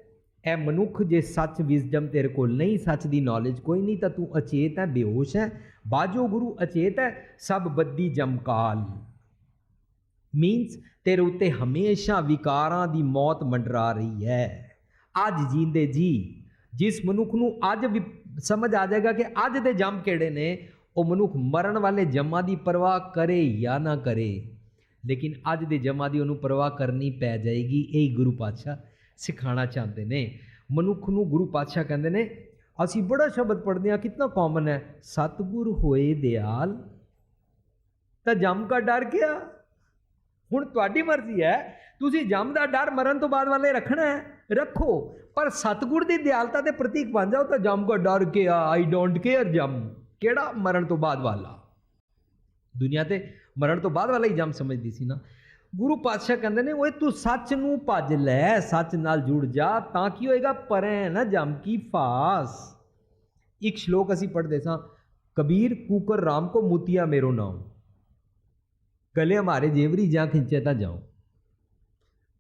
ਇਹ ਮਨੁੱਖ ਜੇ ਸੱਚ ਵਿਜ਼ਡਮ ਤੇਰੇ ਕੋਲ ਨਹੀਂ, ਸੱਚ ਦੀ ਨੌਲੇਜ ਕੋਈ ਨਹੀਂ, ਤਾਂ ਤੂੰ ਅਚੇਤ ਹੈ ਬੇਹੋਸ਼ ਹੈ ਬਾਜੋ ਗੁਰੂ ਅਚੇਤ ਹੈ ਸਭ ਬੱਦੀ ਜਮਕਾਲ। ਮੀਨਸ ਤੇਰੇ ਉੱਤੇ ਹਮੇਸ਼ਾ ਵਿਕਾਰਾਂ ਦੀ ਮੌਤ ਮੰਡਰਾ ਰਹੀ ਹੈ ਅੱਜ ਜੀਂਦੇ ਜੀ, ਜਿਸ ਮਨੁੱਖ ਨੂੰ ਅੱਜ ਵੀ ਸਮਝ ਆ ਜਾਏਗਾ ਕਿ ਅੱਜ ਦੇ ਜੰਮ ਕਿਹੜੇ ਨੇ, ਉਹ ਮਨੁੱਖ ਮਰਨ ਵਾਲੇ ਜੰਮਾਂ ਦੀ ਪਰਵਾਹ ਕਰੇ ਜਾਂ ਨਾ ਕਰੇ। ਲੇਕਿਨ ਅੱਜ ਦੇ ਜੰਮਾਂ ਦੀ ਉਹਨੂੰ ਪਰਵਾਹ ਕਰਨੀ ਪੈ ਜਾਏਗੀ, ਇਹ ਗੁਰੂ ਪਾਤਸ਼ਾਹ ਸਿਖਾਣਾ ਚਾਹੁੰਦੇ ਨੇ। ਮਨੁੱਖ ਨੂੰ ਗੁਰੂ ਪਾਤਸ਼ਾਹ ਕਹਿੰਦੇ ਨੇ, ਅਸੀਂ ਬੜਾ ਸ਼ਬਦ ਪੜ੍ਹਦੇ ਹਾਂ, ਕਿੰਨਾ ਕਾਮਨ ਹੈ, ਸਤਿਗੁਰ ਹੋਏ ਦਿਆਲ। ਤਾਂ ਜੰਮ ਕਾ ਡਰ ਗਿਆ ਹੁਣ ਤੁਹਾਡੀ ਮਰਜ਼ੀ ਹੈ, ਤੁਸੀਂ ਜੰਮ ਦਾ ਡਰ ਮਰਨ ਤੋਂ ਬਾਅਦ ਵਾਲੇ ਰੱਖਣਾ ਹੈ, ਰੱਖੋ। ਪਰ ਸਤਿਗੁਰ ਦੀ ਦਿਆਲਤਾ ਦੇ ਪ੍ਰਤੀਕ ਬਣ ਜਾਓ ਤਾਂ ਜੰਮ ਕਾ ਡਰ ਗਿਆ ਆਈ ਡੋਂਟ ਕੇਅਰ ਜੰਮ। ਕਿਹੜਾ ਮਰਨ ਤੋਂ ਬਾਅਦ ਵਾਲਾ? ਦੁਨੀਆ ਤੇ ਮਰਨ ਤੋਂ ਬਾਅਦ ਵਾਲਾ ਹੀ ਜੰਮ ਸਮਝਦੀ ਸੀ ਨਾ। ਗੁਰੂ ਪਾਤਸ਼ਾਹ ਕਹਿੰਦੇ ਨੇ, ਓਏ ਤੂੰ ਸੱਚ ਨੂੰ ਭੱਜ ਲੈ, ਸੱਚ ਨਾਲ ਜੁੜ ਜਾ, ਤਾਂ ਕੀ ਹੋਏਗਾ? ਪਰੈ ਨਾ ਜੰਮ ਕੀ ਫਾਸ। ਇੱਕ ਸ਼ਲੋਕ ਅਸੀਂ ਪੜ੍ਹਦੇ ਸਾਂ, ਕਬੀਰ ਕੂਕਰ ਰਾਮ ਕੋ ਮੁਤੀਆ ਮੇਰੋ ਨਾਮ ਗਲੇ ਹਮਾਰੇ ਜੇਵਰੀ ਜਾਂ ਖਿੱਚੇ ਤਾਂ ਜਾਓ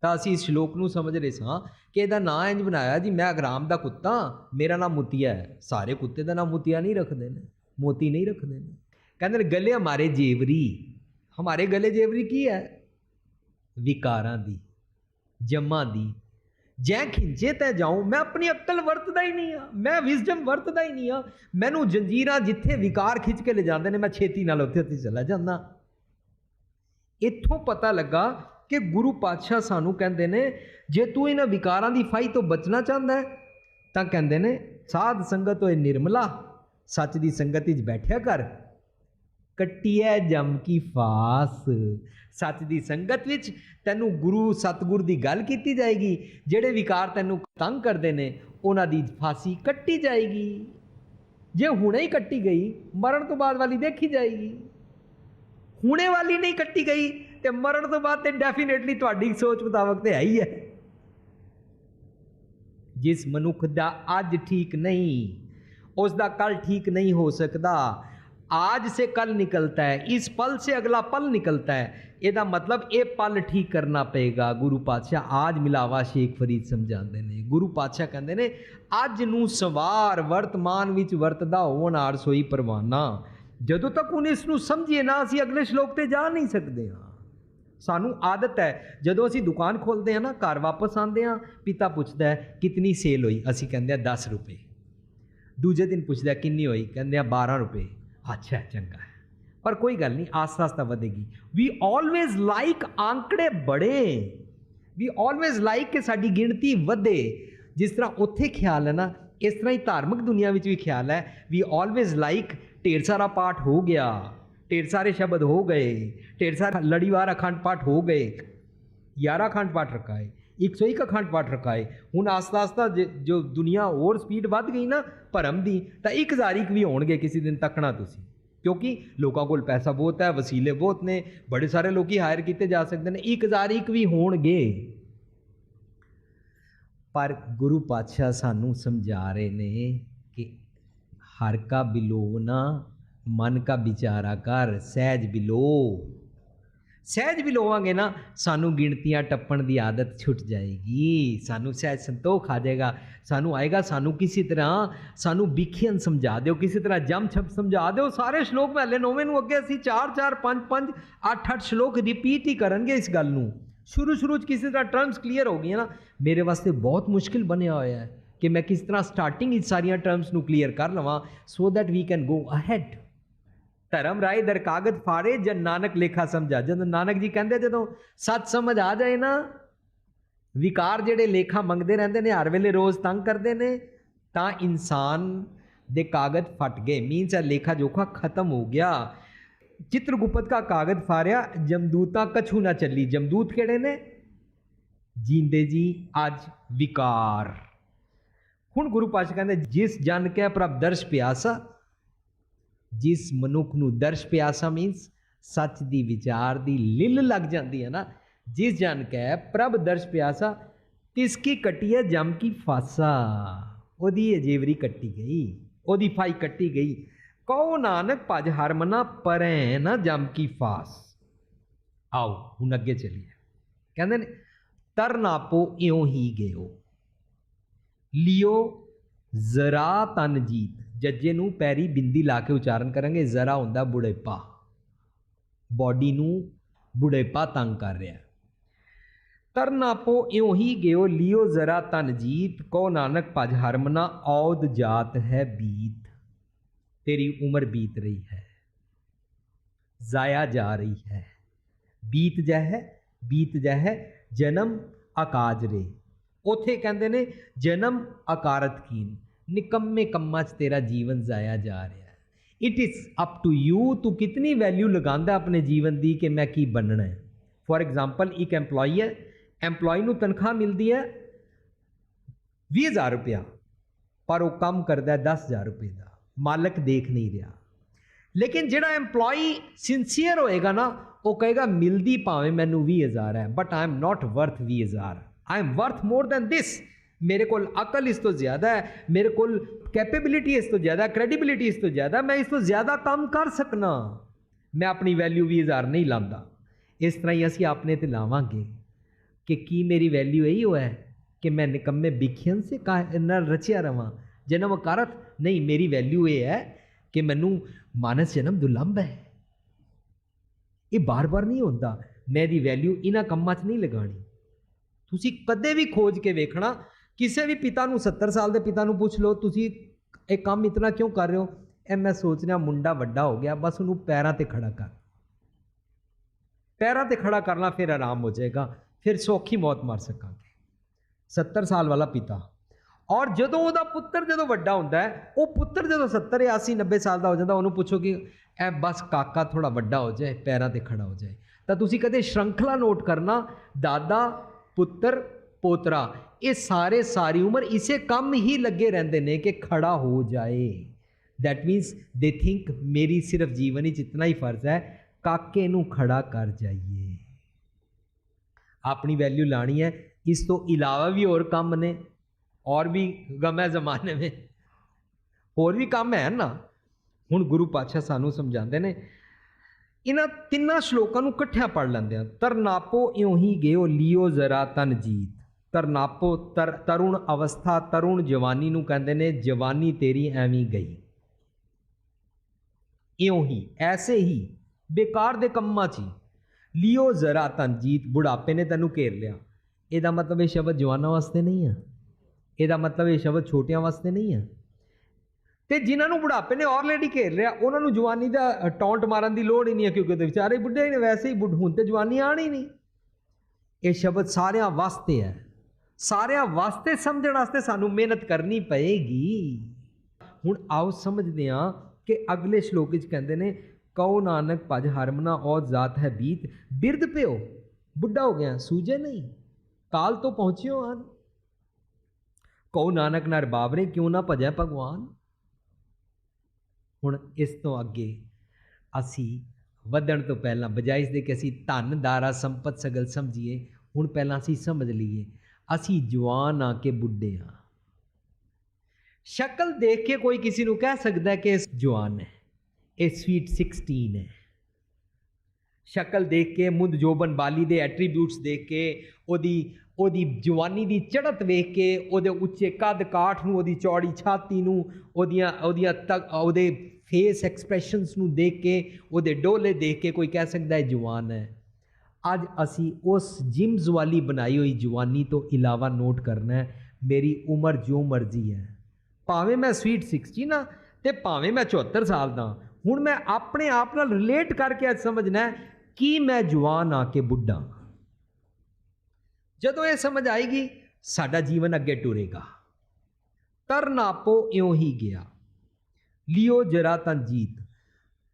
ਤਾਂ ਅਸੀਂ ਇਸ ਸ਼ਲੋਕ ਨੂੰ ਸਮਝ ਰਹੇ ਸਾਂ ਕਿ ਇਹਦਾ ਨਾਂ ਇੰਜ ਬਣਾਇਆ, ਜੀ ਮੈਂ ਅਗਰਾਮ ਦਾ ਕੁੱਤਾ, ਮੇਰਾ ਨਾਮ ਮੁਤੀਆ ਹੈ। ਸਾਰੇ ਕੁੱਤੇ ਦਾ ਨਾਮ ਮੁਤੀਆ ਨਹੀਂ ਰੱਖਦੇ ਨੇ, ਮੋਤੀ ਨਹੀਂ ਰੱਖਦੇ ਨੇ। ਕਹਿੰਦੇ ਨੇ, ਗਲੇ ਹਮਾਰੇ ਜੇਵਰੀ। ਹਮਾਰੇ ਗਲੇ ਜੇਵਰੀ ਕੀ ਹੈ? ਵਿਕਾਰਾਂ ਦੀ, ਜਮਾਂ ਦੀ। ਜੈ ਖਿੰਚੇ ਤੈ ਜਾਉ ਮੈਂ ਆਪਣੀ ਅਕਲ ਵਰਤਦਾ ਹੀ ਨਹੀਂ ਆ ਮੈਂ ਵਿਜ਼ਡਮ ਵਰਤਦਾ ਹੀ ਨਹੀਂ ਆ ਮੈਨੂੰ ਜੰਜੀਰਾਂ ਜਿੱਥੇ ਵਿਕਾਰ ਖਿੱਚ ਕੇ ਲੈ ਜਾਂਦੇ ਨੇ, ਮੈਂ ਛੇਤੀ ਨਾਲ ਉੱਥੇ ਉੱਥੇ ਚਲਾ ਜਾਂਦਾ। ਇੱਥੋਂ ਪਤਾ ਲੱਗਾ ਕਿ ਗੁਰੂ ਪਾਤਸ਼ਾਹ ਸਾਨੂੰ ਕਹਿੰਦੇ ਨੇ, ਜੇ ਤੂੰ ਇਹਨਾਂ ਵਿਕਾਰਾਂ ਦੀ ਫਾਈ ਤੋਂ ਬਚਣਾ ਚਾਹੁੰਦਾ ਹੈ, ਤਾਂ ਕਹਿੰਦੇ ਨੇ, ਸਾਧ ਸੰਗਤ ਹੋਏ ਨਿਰਮਲਾ, ਸੱਚ ਦੀ ਸੰਗਤ ਵਿੱਚ ਬੈਠਿਆ ਕਰ। ਕੱਟਿਐ ਜਮ ਕੀ ਫਾਸ। ਸੱਚ ਦੀ ਸੰਗਤ ਵਿੱਚ ਤੈਨੂੰ ਗੁਰੂ ਸਤਗੁਰ ਦੀ ਗੱਲ ਕੀਤੀ ਜਾਏਗੀ, ਜਿਹੜੇ ਵਿਕਾਰ ਤੈਨੂੰ ਤੰਗ ਕਰਦੇ ਨੇ, ਉਹਨਾਂ ਦੀ ਫਾਸੀ ਕੱਟੀ ਜਾਏਗੀ। ਜੇ ਹੁਣੇ ਹੀ ਕੱਟੀ ਗਈ, ਮਰਨ ਤੋਂ ਬਾਅਦ ਵਾਲੀ ਦੇਖੀ ਜਾਏਗੀ। ਹੁਣੇ ਵਾਲੀ ਨਹੀਂ ਕੱਟੀ ਗਈ, ਤੇ ਮਰਨ ਤੋਂ ਬਾਅਦ ਤੇ ਡੈਫੀਨੇਟਲੀ ਤੁਹਾਡੀ ਸੋਚ ਮੁਤਾਬਕ ਤੇ ਹੈ ਹੀ ਹੈ। ਜਿਸ ਮਨੁੱਖ ਦਾ ਅੱਜ ਠੀਕ ਨਹੀਂ ਉਸ ਦਾ ਕੱਲ ਠੀਕ ਨਹੀਂ ਹੋ ਸਕਦਾ आज से कल निकलता है इस पल से अगला पल निकलता है ਇਹਦਾ ਮਤਲਬ ਇਹ ਪਲ ਠੀਕ ਕਰਨਾ ਪਏਗਾ ਗੁਰੂ ਪਾਤਸ਼ਾਹ ਆਜ ਮਿਲਾਵਾ ਸ਼ੇਖ ਫਰੀਦ ਸਮਝਾਉਂਦੇ ਨੇ ਗੁਰੂ ਪਾਤਸ਼ਾਹ ਕਹਿੰਦੇ ਨੇ ਅੱਜ ਨੂੰ ਸਵਾਰ ਵਰਤਮਾਨ ਵਿੱਚ ਵਰਤਦਾ ਹੋਣ ਆਰ ਸੋਈ ਪਰਵਾਨਾ ਜਦੋਂ ਤੱਕ ਉਹਨੇ ਇਸ ਨੂੰ ਸਮਝੀਏ ਨਾ ਅਸੀਂ ਅਗਲੇ ਸ਼ਲੋਕ ਤੇ ਜਾ ਨਹੀਂ ਸਕਦੇ ਹਾਂ ਸਾਨੂੰ ਆਦਤ ਹੈ ਜਦੋਂ ਅਸੀਂ ਦੁਕਾਨ ਖੋਲਦੇ ਹਾਂ ਨਾ ਘਰ ਵਾਪਸ ਆਉਂਦੇ ਹਾਂ ਪਿਤਾ ਪੁੱਛਦਾ ਹੈ ਕਿਤਨੀ ਸੇਲ ਹੋਈ ਅਸੀਂ ਕਹਿੰਦੇ ਆ 10 ਰੁਪਏ ਦੂਜੇ ਦਿਨ ਪੁੱਛਦਾ ਕਿੰਨੀ ਹੋਈ ਕਹਿੰਦੇ ਆ 12 ਰੁਪਏ ਅੱਛਾ ਚੰਗਾ ਹੈ ਪਰ ਕੋਈ ਗੱਲ ਨਹੀਂ ਆਸਤਾ ਆਸਤਾ ਵਧੇਗੀ ਵੀ ਆਲਵੇਜ਼ ਲਾਈਕ ਆંકੜੇ ਬੜੇ ਵੀ ਆਲਵੇਜ਼ ਲਾਈਕ ਕਿ ਸਾਡੀ ਗਿਣਤੀ ਵਧੇ ਜਿਸ ਤਰ੍ਹਾਂ ਉੱਥੇ ਖਿਆਲ ਹੈ ਨਾ ਇਸ ਤਰ੍ਹਾਂ ਹੀ ਧਾਰਮਿਕ ਦੁਨੀਆ ਵਿੱਚ ਵੀ ਖਿਆਲ ਹੈ ਵੀ ਆਲਵੇਜ਼ ਲਾਈਕ ਢੇਰ ਸਾਰਾ ਪਾਠ ਹੋ ਗਿਆ ਢੇਰ ਸਾਰੇ ਸ਼ਬਦ ਹੋ ਗਏ ਢੇਰ ਸਾਰਾ ਲੜੀਵਾਰ ਅਖੰਡ ਪਾਠ ਹੋ ਗਏ 11 ਅਖੰਡ ਪਾਠ ਰੱਖਾ ਹੈ 101 ਅਖੰਡ ਪਾਠ ਰੱਖਾ ਹੁਣ ਆਸਤਾ ਆਸਤਾ ਜੇ- ਜੋ ਦੁਨੀਆ ਹੋਰ ਸਪੀਡ ਵੱਧ ਗਈ ਨਾ ਭਰਮ ਦੀ ਤਾਂ 1000 ਇੱਕ ਵੀ ਹੋਣਗੇ ਕਿਸੇ ਦਿਨ ਤੱਕਣਾ ਤੁਸੀਂ ਕਿਉਂਕਿ ਲੋਕਾਂ ਕੋਲ ਪੈਸਾ ਬਹੁਤ ਹੈ ਵਸੀਲੇ ਬਹੁਤ ਨੇ ਬੜੇ ਸਾਰੇ ਲੋਕੀ ਹਾਇਰ ਕੀਤੇ ਜਾ ਸਕਦੇ ਨੇ 1000 ਇੱਕ ਵੀ ਹੋਣਗੇ ਪਰ ਗੁਰੂ ਪਾਤਸ਼ਾਹ ਸਾਨੂੰ ਸਮਝਾ ਰਹੇ ਨੇ ਕਿ ਹਰ ਕਾ ਬਿਲੋ ਨਾ ਮਨ ਕਾ ਵਿਚਾਰਾ ਕਰ ਸਹਿਜ ਬਿਲੋ ਸਹਿਜ ਵੀ ਲੋਵਾਂਗੇ ਨਾ, ਸਾਨੂੰ ਗਿਣਤੀਆਂ ਟੱਪਣ ਦੀ ਆਦਤ ਛੁੱਟ ਜਾਏਗੀ। ਸਾਨੂੰ ਸਹਿਜ ਸੰਤੋਖ ਆ ਜਾਏਗਾ। ਸਾਨੂੰ ਆਏਗਾ, ਸਾਨੂੰ ਕਿਸੇ ਤਰ੍ਹਾਂ ਸਾਨੂੰ ਵਿਖਿਆਨ ਸਮਝਾ ਦਿਓ, ਕਿਸੇ ਤਰ੍ਹਾਂ ਜਮ ਛਪ ਸਮਝਾ ਦਿਓ। ਸਾਰੇ ਸ਼ਲੋਕ ਮਹਲੇ ਨੌਵੇਂ ਨੂੰ ਅੱਗੇ ਅਸੀਂ 4 4 5 5 8 8 ਸ਼ਲੋਕ ਰਿਪੀਟ ਹੀ ਕਰਨਗੇ ਇਸ ਗੱਲ ਨੂੰ। ਸ਼ੁਰੂ ਸ਼ੁਰੂ ਚ ਕਿਸੇ ਤਰ੍ਹਾਂ ਟਰਮਸ ਕਲੀਅਰ ਹੋ ਗਈਆਂ ਨਾ, ਮੇਰੇ ਵਾਸਤੇ ਬਹੁਤ ਮੁਸ਼ਕਿਲ ਬਣਿਆ ਹੋਇਆ ਹੈ ਕਿ ਮੈਂ ਕਿਸ ਤਰ੍ਹਾਂ ਸਟਾਰਟਿੰਗ ਇਸ ਸਾਰੀਆਂ ਟਰਮਸ ਨੂੰ ਕਲੀਅਰ ਕਰ ਲਵਾਂ so that we can go ahead Dharam Rai ਦਰ ਕਾਗਜ਼ ਫਾੜੇ, ਜਨ ਨਾਨਕ ਲੇਖਾ ਸਮਝਾ। ਜਦੋਂ ਨਾਨਕ ਜੀ ਕਹਿੰਦੇ, ਜਦੋਂ ਸੱਚ ਸਮਝ ਆ ਜਾਏ ਨਾ, ਵਿਕਾਰ ਜਿਹੜੇ ਲੇਖਾ ਮੰਗਦੇ ਰਹਿੰਦੇ ਨੇ, ਹਰ ਵੇਲੇ ਰੋਜ਼ ਤੰਗ ਕਰਦੇ ਨੇ, ਤਾਂ ਇਨਸਾਨ ਦੇ ਕਾਗਜ਼ ਫਟ ਗਏ। ਮੀਨਸ ਇਹ ਲੇਖਾ ਜੋਖਾ ਖਤਮ ਹੋ ਗਿਆ। ਚਿਤਰਗੁਪਤ ਦਾ ਕਾਗਜ਼ ਫਾਰਿਆ ਜਮਦੂਤਾਂ ਕਛੂ ਨਾ ਚੱਲੀ। ਜਮਦੂਤ ਕਿਹੜੇ ਨੇ? ਜੀਂਦੇ ਜੀ, ਅੱਜ ਵਿਕਾਰ। ਹੁਣ ਗੁਰੂ ਪਾਤਸ਼ਾਹ ਕਹਿੰਦੇ, ਜਿਸ ਜਨ ਕੈ ਪ੍ਰਭ ਦਰਸ਼ ਪਿਆਸਾ ਜਿਸ ਮਨੁੱਖ ਨੂੰ ਦਰਸ਼ ਪਿਆਸਾ ਮੀਨਸ ਸੱਚ ਦੀ ਵਿਚਾਰ ਦੀ ਲਿਲ ਲੱਗ ਜਾਂਦੀ ਹੈ ਨਾ, ਜਿਸ ਜਨ ਕੈ ਪ੍ਰਭ ਦਰਸ਼ ਪਿਆਸਾ, ਤਿਸ ਕੀ ਕਟਿਆ ਜਮ ਕੀ ਫਾਸਾ। ਉਹਦੀ ਅਜੇਵਰੀ ਕੱਟੀ ਗਈ, ਉਹਦੀ ਫਾਈ ਕੱਟੀ ਗਈ। ਕਹੋ ਨਾਨਕ ਭਜ ਹਰਮਨਾ ਪਰੈ ਨਾ ਜਮ ਕੀ ਫਾਸ। ਆਓ, ਹੁਣ ਅੱਗੇ ਚੱਲੀਏ। ਕਹਿੰਦੇ ਨੇ ਤਰ ਨਾਪੋ ਇਉਂ ਹੀ ਗਿਓ ਲਿਓ ਜ਼ਰਾ ਤਨ ਜੀਤ। ਜੱਜੇ ਨੂੰ ਪੈਰੀ ਬਿੰਦੀ ਲਾ ਕੇ ਉਚਾਰਨ ਕਰਾਂਗੇ, ਜ਼ਰਾ ਹੁੰਦਾ ਬੁਢੇਪਾ। ਬਾਡੀ ਨੂੰ ਬੁਢੇਪਾ ਤੰਗ ਕਰ ਰਿਹਾ। ਤਰਨਾਪੋ ਇਉਂ ਹੀ ਗਿਓ, ਲਿਓ ਜ਼ਰਾ ਤਨ ਜੀਤ, ਕੋ ਨਾਨਕ ਭਜ ਹਰਮਨਾ, ਔਦ ਜਾਤ ਹੈ ਬੀਤ। ਤੇਰੀ ਉਮਰ ਬੀਤ ਰਹੀ ਹੈ, ਜ਼ਾਇਆ ਜਾ ਰਹੀ ਹੈ। ਬੀਤ ਜਾ ਬੀਤ ਜਾ ਜਨਮ ਆਕਾਜ ਰੇ। ਉਥੇ ਕਹਿੰਦੇ ਨੇ, ਜਨਮ ਆਕਾਰਤ ਕੀਨ। ਨਿਕੰਮੇ ਕੰਮਾਂ 'ਚ ਤੇਰਾ ਜੀਵਨ ਜ਼ਾਇਆ ਜਾ ਰਿਹਾ it is up to you ਤੂੰ ਕਿਤਨੀ ਵੈਲਿਊ ਲਗਾਉਂਦਾ ਆਪਣੇ ਜੀਵਨ ਦੀ ਕਿ ਮੈਂ ਕੀ ਬਣਨਾ ਹੈ? ਫੋਰ ਐਗਜ਼ਾਮਪਲ ਇੱਕ EMPLOYE ਹੈ EMPLOYE ਨੂੰ ਤਨਖਾਹ ਮਿਲਦੀ ਹੈ 20000 ਰੁਪਇਆ, ਪਰ ਉਹ ਕੰਮ ਕਰਦਾ ਹੈ 10000 ਰੁਪਏ ਦਾ। ਮਾਲਕ ਦੇਖ ਨਹੀਂ ਰਿਹਾ। ਲੇਕਿਨ ਜਿਹੜਾ EMPLOYE ਸਿੰਸੀਅਰ ਹੋਏਗਾ ਨਾ, ਉਹ ਕਹੇਗਾ, ਮਿਲਦੀ ਭਾਵੇਂ ਮੈਨੂੰ 20000 ਹੈ but I am not worth 20000 I am worth more than this ਮੇਰੇ ਕੋਲ ਅਕਲ ਇਸ ਤੋਂ ਜ਼ਿਆਦਾ ਹੈ ਮੇਰੇ ਕੋਲ ਕੈਪੇਬਿਲਿਟੀ ਇਸ ਤੋਂ ਜ਼ਿਆਦਾ ਕ੍ਰੈਡੀਬਿਲਿਟੀ ਇਸ ਤੋਂ ਜ਼ਿਆਦਾ ਮੈਂ ਇਸ ਤੋਂ ਜ਼ਿਆਦਾ ਕੰਮ ਕਰ ਸਕਣਾ ਮੈਂ ਆਪਣੀ ਵੈਲਿਊ ਵੀ 20000 ਨਹੀਂ ਲਾਂਦਾ ਇਸ ਤਰ੍ਹਾਂ ਹੀ ਅਸੀਂ ਆਪਣੇ ਤੇ ਲਾਵਾਂਗੇ ਕਿ ਕੀ ਮੇਰੀ ਵੈਲਿਊ ਇਹੀ ਹੋਇਆ ਹੈ ਕਿ ਮੈਂ ਨਿਕੰਮੇ ਵਿਖਿਆਨ ਸੇ ਕਾ ਨਾਲ ਰਚਿਆ ਰਵਾਂ ਜਨਮ ਅਕਾਰਤ ਨਹੀਂ ਮੇਰੀ ਵੈਲਿਊ ਇਹ ਹੈ ਕਿ ਮੈਨੂੰ ਮਾਨਸ ਜਨਮ ਦੁਲੰਭ ਹੈ ਇਹ ਬਾਰ-ਬਾਰ ਨਹੀਂ ਹੁੰਦਾ ਮੈਂ ਇਹਦੀ ਵੈਲਿਊ ਇਹਨਾਂ ਕੰਮਾਂ 'ਚ ਨਹੀਂ ਲਗਾਣੀ ਤੁਸੀਂ ਕਦੇ ਵੀ ਖੋਜ ਕੇ ਵੇਖਣਾ ਕਿਸੇ ਵੀ ਪਿਤਾ ਨੂੰ 70 ਸਾਲ ਦੇ ਪਿਤਾ ਨੂੰ ਪੁੱਛ ਲਓ, ਤੁਸੀਂ ਇਹ ਕੰਮ ਇਤਨਾ ਕਿਉਂ ਕਰ ਰਹੇ ਹੋ? ਇਹ ਮੈਂ ਸੋਚ ਰਿਹਾ ਮੁੰਡਾ ਵੱਡਾ ਹੋ ਗਿਆ, ਬਸ ਉਹਨੂੰ ਪੈਰਾਂ ਤੇ ਖੜਾ ਕਰ। ਪੈਰਾਂ ਤੇ ਖੜਾ ਕਰਨਾ ਫਿਰ ਆਰਾਮ ਹੋ ਜਾਏਗਾ, ਫਿਰ ਸੌਖੀ ਮੌਤ ਮਰ ਸਕਾਂਗੇ। 70 ਸਾਲ ਵਾਲਾ ਪਿਤਾ। ਔਰ ਜਦੋਂ ਉਹਦਾ ਪੁੱਤਰ ਜਦੋਂ ਵੱਡਾ ਹੁੰਦਾ ਹੈ, ਉਹ ਪੁੱਤਰ ਜਦੋਂ 70 80 90 ਸਾਲ ਦਾ ਹੋ ਜਾਂਦਾ, ਉਹਨੂੰ ਪੁੱਛੋ ਕਿ ਇਹ ਬਸ ਕਾਕਾ ਥੋੜਾ ਵੱਡਾ ਹੋ ਜਾਏ, ਪੈਰਾਂ ਤੇ ਖੜਾ ਹੋ ਜਾਏ। ਤਾਂ ਤੁਸੀਂ ਕਦੇ ਸ਼੍ਰੰਖਲਾ ਨੋਟ ਕਰਨਾ, ਦਾਦਾ, ਪੁੱਤਰ, ਪੋਤਰਾ ਇਹ ਸਾਰੇ ਸਾਰੀ ਉਮਰ ਇਸੇ ਕੰਮ ਹੀ ਲੱਗੇ ਰਹਿੰਦੇ ਨੇ ਕਿ ਖੜਾ ਹੋ ਜਾਏ। ਦੈਟ ਮੀਨਸ ਦੇ ਥਿੰਕ ਮੇਰੀ ਸਿਰਫ ਜੀਵਨ ਵਿੱਚ ਇਤਨਾ ਹੀ ਫਰਜ਼ ਹੈ, ਕਾਕੇ ਨੂੰ ਖੜਾ ਕਰ ਜਾਈਏ। ਆਪਣੀ ਵੈਲਿਊ ਲਾਣੀ ਹੈ, ਇਸ ਤੋਂ ਇਲਾਵਾ ਵੀ ਹੋਰ ਕੰਮ ਨੇ, ਔਰ ਵੀ ਗਮ ਹੈ ਜ਼ਮਾਨੇ ਵਿੱਚ। ਹੋਰ ਵੀ ਕੰਮ ਹੈ ਨਾ। ਹੁਣ ਗੁਰੂ ਪਾਤਸ਼ਾਹ ਸਾਨੂੰ ਸਮਝਾਉਂਦੇ ਨੇ, ਇਹਨਾਂ ਤਿੰਨਾਂ ਸ਼ਲੋਕਾਂ ਨੂੰ ਇਕੱਠਿਆਂ ਪੜ ਲੈਂਦੇ ਆ ਤਰਨਾਪੋ ਇਉਂ ਹੀ ਗਿਓ ਲਿਓ ਜ਼ਰਾ ਤਨ ਜੀਤ। ਤਰਨਾਪੋ ਤਰ, ਤਰੁਣ ਅਵਸਥਾ, ਤਰੁਣ ਜਵਾਨੀ ਨੂੰ ਕਹਿੰਦੇ ਨੇ, ਜਵਾਨੀ ਤੇਰੀ ਐਵੇਂ ਗਈ। ਇਉਂ ਹੀ, ਐਸੇ ਹੀ ਬੇਕਾਰ ਦੇ ਕੰਮਾਂ 'ਚ ਹੀ। ਲਿਓ ਜ਼ਰਾ ਤਨਜੀਤ ਬੁਢਾਪੇ ਨੇ ਤੈਨੂੰ ਘੇਰ ਲਿਆ। ਇਹਦਾ ਮਤਲਬ ਇਹ ਸ਼ਬਦ ਜਵਾਨਾਂ ਵਾਸਤੇ ਨਹੀਂ ਹੈ ਇਹਦਾ ਮਤਲਬ ਇਹ ਸ਼ਬਦ ਛੋਟਿਆਂ ਵਾਸਤੇ ਨਹੀਂ ਹੈ ਤੇ ਜਿਨ੍ਹਾਂ ਨੂੰ ਬੁਢਾਪੇ ਨੇ ਆਲਰੇਡੀ ਘੇਰ ਲਿਆ, ਉਹਨਾਂ ਨੂੰ ਜਵਾਨੀ ਦਾ ਟੌਂਟ ਮਾਰਨ ਦੀ ਲੋੜ ਹੀ ਨਹੀਂ ਹੈ ਕਿਉਂਕਿ ਉਹਦੇ ਵਿਚਾਰੇ ਬੁੱਢੇ ਨੇ, ਵੈਸੇ ਹੀ ਬੁੱਢ, ਹੁਣ ਤੇ ਜਵਾਨੀ ਆਣੀ ਨਹੀਂ। ਇਹ ਸ਼ਬਦ ਸਾਰਿਆਂ ਵਾਸਤੇ ਹੈ। ਸਾਰਿਆਂ ਵਾਸਤੇ, ਸਮਝਣ ਵਾਸਤੇ ਸਾਨੂੰ ਮਿਹਨਤ ਕਰਨੀ ਪਏਗੀ। ਹੁਣ ਆਓ ਸਮਝਦੇ ਹਾਂ ਕਿ ਅਗਲੇ ਸ਼ਲੋਕ ਵਿੱਚ ਕਹਿੰਦੇ ਨੇ, ਕਉ ਨਾਨਕ ਭਜ ਹਰਮਨਾ ਔ ਜ਼ਾਤ ਹੈ ਬੀਤ, ਬਿਰਧ ਪਿਓ ਬੁੱਢਾ ਹੋ ਗਿਆ, ਸੂਝੇ ਨਹੀਂ, ਕਾਲ ਤੋਂ ਪਹੁੰਚਿਓ ਹਨ। ਕਉ ਨਾਨਕ ਨਰ ਬਾਬਰੇ ਕਿਉਂ ਨਾ ਭਜੈ ਭਗਵਾਨ। ਹੁਣ ਇਸ ਤੋਂ ਅੱਗੇ ਅਸੀਂ ਵਧਣ ਤੋਂ ਪਹਿਲਾਂ, ਬਜਾਏ ਇਸ ਦੇ ਕਿ ਅਸੀਂ ਧਨ, ਦਾਰਾ, ਸੰਪਤ, ਸਗਲ ਸਮਝੀਏ, ਹੁਣ ਪਹਿਲਾਂ ਅਸੀਂ ਸਮਝ ਲਈਏ ਅਸੀਂ ਜਵਾਨ ਆ ਕੇ ਬੁੱਢੇ ਆ। ਸ਼ਕਲ ਦੇਖ ਕੇ ਕੋਈ ਕਿਸੇ ਨੂੰ ਕਹਿ ਸਕਦਾ ਕਿ ਇਹ ਜਵਾਨ ਹੈ, ਇਹ ਸਵੀਟ 16 ਹੈ। ਸ਼ਕਲ ਦੇਖ ਕੇ ਮੁੰਦ ਜੋਬਨ ਬਾਲੀ ਦੇ ਐਟਰੀਬਿਊਟਸ ਦੇਖ ਕੇ, ਉਹਦੀ ਉਹਦੀ ਜਵਾਨੀ ਦੀ ਚੜ੍ਹਤ ਵੇਖ ਕੇ, ਉਹਦੇ ਉੱਚੇ ਕੱਦ ਕਾਠ ਨੂੰ, ਉਹਦੀ ਚੌੜੀ ਛਾਤੀ ਨੂੰ, ਉਹਦੀਆਂ ਉਹਦੀਆਂ ਤਕ ਉਹਦੇ ਫੇਸ ਐਕਸਪ੍ਰੈਸ਼ਨਸ ਨੂੰ ਦੇਖ ਕੇ, ਉਹਦੇ ਡੋਲੇ ਦੇਖ ਕੇ ਕੋਈ ਕਹਿ ਸਕਦਾ ਹੈ ਜਵਾਨ ਹੈ। ਅੱਜ ਅਸੀਂ ਉਸ ਜਿਮਜ਼ ਵਾਲੀ ਬਣਾਈ ਹੋਈ ਜਵਾਨੀ ਤੋਂ ਇਲਾਵਾ ਨੋਟ ਕਰਨਾ ਹੈ, ਮੇਰੀ ਉਮਰ ਜੋ ਮਰਜ਼ੀ ਹੈ। ਭਾਵੇਂ ਮੈਂ ਸਵੀਟ 16 ਨਾ ਤੇ ਭਾਵੇਂ ਮੈਂ 74 ਸਾਲ ਦਾ, ਹੁਣ ਮੈਂ ਆਪਣੇ ਆਪ ਨਾਲ ਰਿਲੇਟ ਕਰਕੇ ਅੱਜ ਸਮਝਣਾ ਕਿ ਮੈਂ ਜਵਾਨ ਆ ਕੇ ਬੁੱਢਾ। ਜਦੋਂ ਇਹ ਸਮਝ ਆਏਗੀ, ਸਾਡਾ ਜੀਵਨ ਅੱਗੇ ਟੁਰੇਗਾ। ਤਰਨਾਪੋ ਇਉਂ ਹੀ ਗਿਆ। ਲਿਓ ਜਰਾ ਤਨਜੀਤ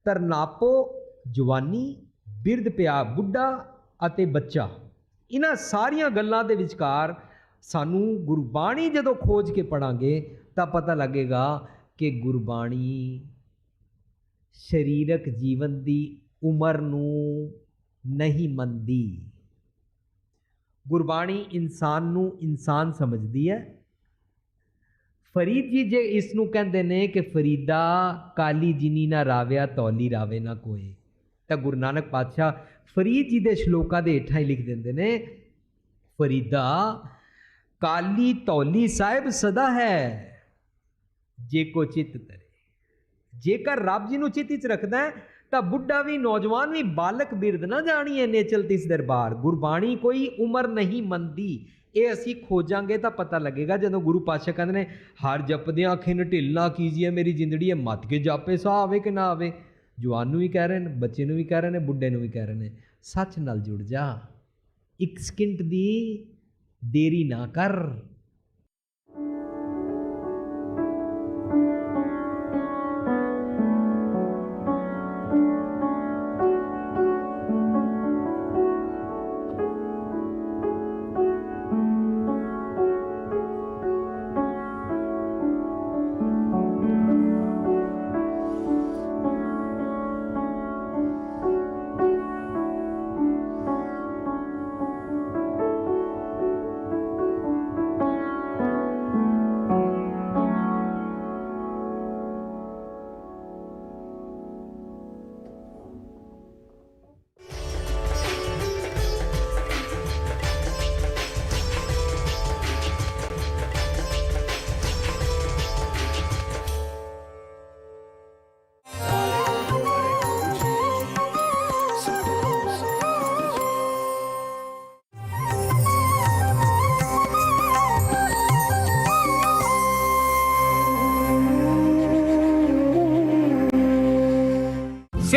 ਤਰਨਾਪੋ ਜਵਾਨੀ, ਬਿਰਧ ਪਿਆ ਬੁੱਢਾ ਅਤੇ ਬੱਚਾ। ਇਹਨਾਂ ਸਾਰੀਆਂ ਗੱਲਾਂ ਦੇ ਵਿਚਕਾਰ ਸਾਨੂੰ ਗੁਰਬਾਣੀ ਜਦੋਂ ਖੋਜ ਕੇ ਪੜਾਂਗੇ ਤਾਂ ਪਤਾ ਲੱਗੇਗਾ ਕਿ ਗੁਰਬਾਣੀ ਸਰੀਰਕ ਜੀਵਨ ਦੀ ਉਮਰ ਨੂੰ ਨਹੀਂ ਮੰਨਦੀ। ਗੁਰਬਾਣੀ ਇਨਸਾਨ ਨੂੰ ਇਨਸਾਨ ਸਮਝਦੀ ਹੈ। ਫਰੀਦ ਜੀ ਜੇ ਇਸ ਨੂੰ ਕਹਿੰਦੇ ਨੇ ਕਿ ਫਰੀਦਾ ਕਾਲੀ ਜਿਨੀ ਨਾ ਰਾਵਿਆ, ਤੌਲੀ ਰਾਵੇ ਨਾ ਕੋਏ। ਤਾਂ ਗੁਰੂ ਨਾਨਕ ਪਾਤਸ਼ਾਹ ਫਰੀਦ ਜੀ ਦੇ ਸ਼ਲੋਕਾਂ ਦੇ ਹੇਠਾਂ ਹੀ ਲਿਖ ਦਿੰਦੇ ਨੇ ਫਰੀਦਾ ਕਾਲੀ ਤੌਲੀ ਸਾਹਿਬ ਸਦਾ ਹੈ ਜੇ ਕੋ ਚਿੱਤ ਤਰੇ। ਜੇਕਰ ਰੱਬ ਜੀ ਨੂੰ ਚਿੱਤ ਵਿੱਚ ਰੱਖਦਾ ਹੈ, ਤਾਂ ਬੁੱਢਾ ਵੀ ਨੌਜਵਾਨ ਵੀ ਬਾਲਕ ਬਿਰਧ ਨਾ ਜਾਣੀਏ ਨੇਚਲ ਤਿਸ ਦਰਬਾਰ। ਗੁਰਬਾਣੀ ਕੋਈ ਉਮਰ ਨਹੀਂ ਮੰਨਦੀ। ਇਹ ਅਸੀਂ ਖੋਜਾਂਗੇ ਤਾਂ ਪਤਾ ਲੱਗੇਗਾ। ਜਦੋਂ ਗੁਰੂ ਪਾਤਸ਼ਾਹ ਕਹਿੰਦੇ ਨੇ ਹਰ ਜਪਦਿਆਂ ਖਿਨ ਢਿੱਲਾ ਕੀਜੀਏ ਮੇਰੀ ਜ਼ਿੰਦੜੀ ਹੈ ਮਤ ਕੇ ਜਾਪੇ ਸਾਹ ਆਵੇ ਕਿ ਨਾ ਆਵੇ। ਜਵਾਨ ਨੂੰ ਵੀ ਕਹਿ ਰਹੇ ਨੇ, ਬੱਚੇ ਨੂੰ ਵੀ ਕਹਿ ਰਹੇ ਨੇ, ਬੁੱਢੇ ਨੂੰ ਵੀ ਕਹਿ ਰਹੇ ਨੇ, ਸੱਚ ਨਾਲ ਜੁੜ ਜਾ। ਇੱਕ ਸਕਿੰਟ ਦੀ ਦੇਰੀ ਨਾ ਕਰ।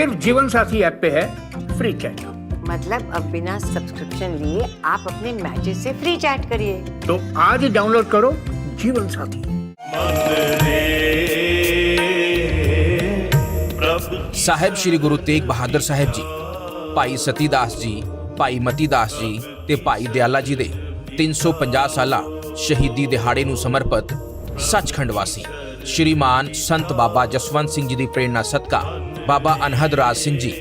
सिर्फ जीवन साथी ऐप पे है फ्री चैट मतलब अब बिना सब्सक्रिप्शन लिए आप अपने मैचेस से फ्री चैट करिए तो आज ही डाउनलोड करो जीवन साथी ਸਾਹਿਬ ਸ੍ਰੀ ਗੁਰੂ ਤੇਗ ਬਹਾਦਰ ਸਾਹਿਬ ਜੀ ਭਾਈ ਸਤੀਦਾਸ ਜੀ ਭਾਈ ਮਤੀਦਾਸ ਜੀ ਤੇ ਭਾਈ ਦਿਆਲਾ ਜੀ ਦੇ 350 ਸਾਲਾ ਸ਼ਹੀਦੀ ਦਿਹਾੜੇ ਨੂੰ ਸਮਰਪਿਤ ਸੱਚਖੰਡ ਵਾਸੀ ਸ਼੍ਰੀਮਾਨ ਸੰਤ ਬਾਬਾ ਜਸਵੰਤ ਸਿੰਘ ਜੀ ਦੀ ਪ੍ਰੇਰਣਾ ਸਦਕਾ ਬਾਬਾ ਅਨਹਦ ਰਾਜ ਸਿੰਘ ਜੀ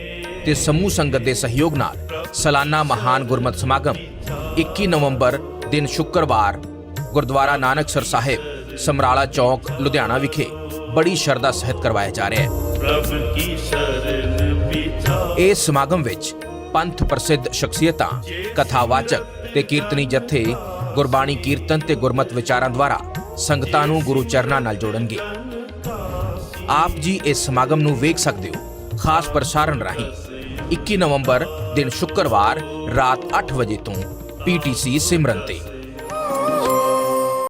ਤੇ ਸਮੂਹ ਸੰਗਤ ਦੇ ਸਹਿਯੋਗ ਨਾਲ ਸਾਲਾਨਾ ਮਹਾਨ ਗੁਰਮਤਿ ਸਮਾਗਮ 21 ਨਵੰਬਰ ਦਿਨ ਸ਼ੁੱਕਰਵਾਰ ਗੁਰਦੁਆਰਾ ਨਾਨਕਸਰ ਸਾਹਿਬ, ਸਮਰਾਲਾ ਚੌਕ, ਲੁਧਿਆਣਾ ਵਿਖੇ ਬੜੀ ਸ਼ਰਧਾ ਸਹਿਤ ਕਰਵਾਇਆ ਜਾ ਰਿਹਾ ਹੈ। ਇਸ ਸਮਾਗਮ ਵਿੱਚ ਪੰਥ ਪ੍ਰਸਿੱਧ ਸ਼ਖਸੀਅਤਾਂ, ਕਥਾਵਾਚਕ ਤੇ ਕੀਰਤਨੀ ਜਥੇ, ਗੁਰਬਾਣੀ ਕੀਰਤਨ ਤੇ ਗੁਰਮਤ ਵਿਚਾਰਾਂ ਦੁਆਰਾ ਸੰਗਤਾਂ ਨੂੰ ਗੁਰੂ ਚਰਨਾਂ ਨਾਲ ਜੋੜਨਗੇ। ਆਪ ਜੀ ਇਸ ਸਮਾਗਮ ਨੂੰ ਵੇਖ ਸਕਦੇ ਹੋ। ਖਾਸ ਪ੍ਰਸਾਰਣ ਰਾਹੀਂ 21 ਨਵੰਬਰ ਦਿਨ ਸ਼ੁੱਕਰਵਾਰ ਰਾਤ 8 ਵਜੇ ਤੋਂ ਪੀਟੀਸੀ ਸਿਮਰਨ ਤੇ।